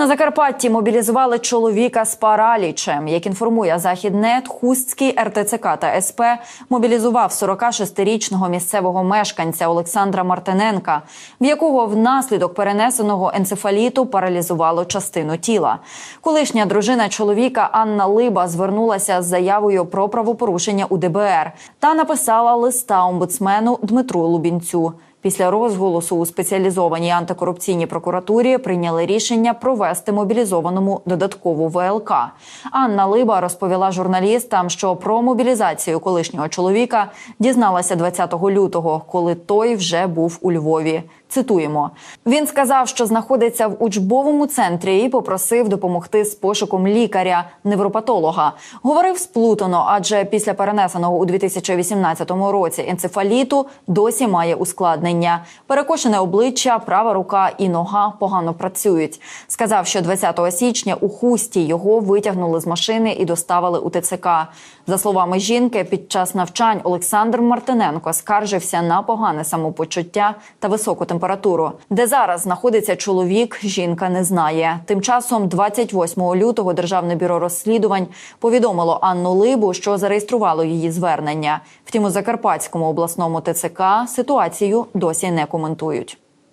На Закарпатті мобілізували чоловіка з паралічем. Як інформує Західнет, Хустський РТЦК та СП мобілізував 46-річного місцевого мешканця Олександра Мартиненка, в якого внаслідок перенесеного енцефаліту паралізувало частину тіла. Колишня дружина чоловіка Анна Либа звернулася з заявою про правопорушення у ДБР та написала листа омбудсмену Дмитру Лубінцю. Після розголосу у спеціалізованій антикорупційній прокуратурі прийняли рішення провести мобілізованому додаткову ВЛК. Анна Либа розповіла журналістам, що про мобілізацію колишнього чоловіка дізналася 20 лютого, коли той вже був у Львові. Цитуємо: він сказав, що знаходиться в учбовому центрі і попросив допомогти з пошуком лікаря, невропатолога. Говорив сплутано, адже після перенесеного у 2018 році енцефаліту досі має ускладнення. Перекошене обличчя, права рука і нога погано працюють. Сказав, що 20 січня у хусті його витягнули з машини і доставили у ТЦК. За словами жінки, під час навчань Олександр Мартиненко скаржився на погане самопочуття та високу температуру. Де зараз знаходиться чоловік, жінка не знає. Тим часом, 28 лютого, державне бюро розслідувань повідомило Анну Либу, що зареєструвало її звернення. Втім, у Закарпатському обласному ТЦК ситуацію досі не коментують.